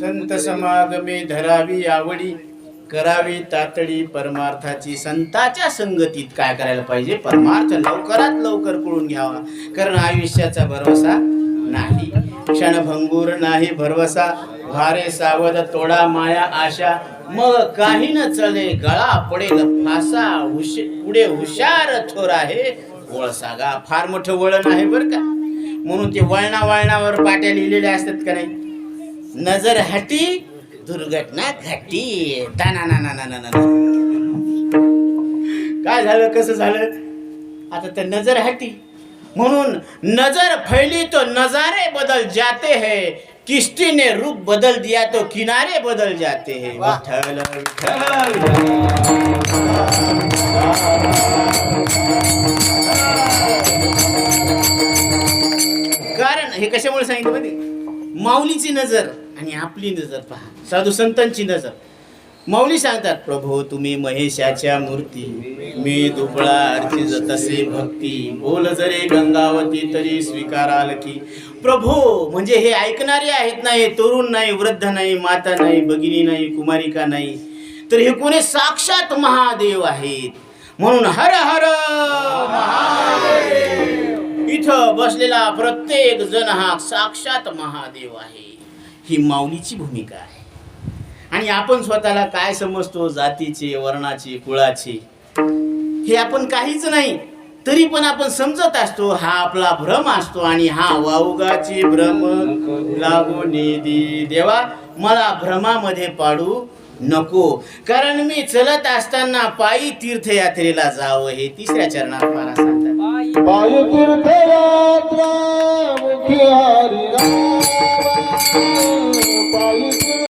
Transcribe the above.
संत समागमे धरावी आवडी करावी तातडी परमार्थाची संताच्या संगतीत काय करायला पाहिजे? परमार्थ लवकरात लवकर कळून घ्यावा. कारण आयुष्याचा भरवसा नाही. क्षणभंगूर नाही भरवसा. भारे सावध तोडा माया आशा. मग काही न चले गळा पडेल फासा हुश पुढे हुशार थोर आहे. वळसागा फार मोठं वळण आहे बरं का? म्हणून ते वळणा वळणावर पाट्या लिहिलेल्या असतात का नाही? नजर हटी दुर्घटना घटी. दाना ना ना ना ना ना काय झालं? कसं झालं? आता तर नजर हटी. म्हणून नजर फैली तो नजारे बदल जाते हैं. किश्ती ने रूप बदल दिया तो किनारे बदल जाते हैं. विठ्ठल कारण हे कशामुळे सांगितलं माहिती माऊलीची नजर आणि आपली नजर पहा. साधू संतांची नजर. माऊली सांगतात प्रभू तुम्ही महेशाच्या मूर्ती. मी दुबळा अर्चित तसे भक्ती. बोल जरे गंगावती तरी स्वीकाराल की. प्रभू म्हणजे हे ऐकणारे आहेत ना हे तरुण नाही वृद्ध नाही माता नाही भगिनी नाही कुमारिका नाही. तर हे कोणी साक्षात महादेव आहेत. म्हणून हर हर महा इथं बसलेला प्रत्येक जण हा साक्षात महादेव आहे. ही माऊलीची भूमिका आहे. आणि आपण स्वतःला काय समजतो? जातीचे वर्णाचे कुळाचे? हे आपण काहीच नाही. तरी पण आपण समजत असतो हा आपला भ्रम असतो आणि हा वाऊगाची भ्रम लागू निधी देवा मला भ्रमामध्ये पाडू नको. कारण मी चलत असताना पायी तीर्थयात्रेला जावं हे तिसऱ्या चरणात मला सांगतात पायी तीर्थयात्रा मुखी हरी राम पायी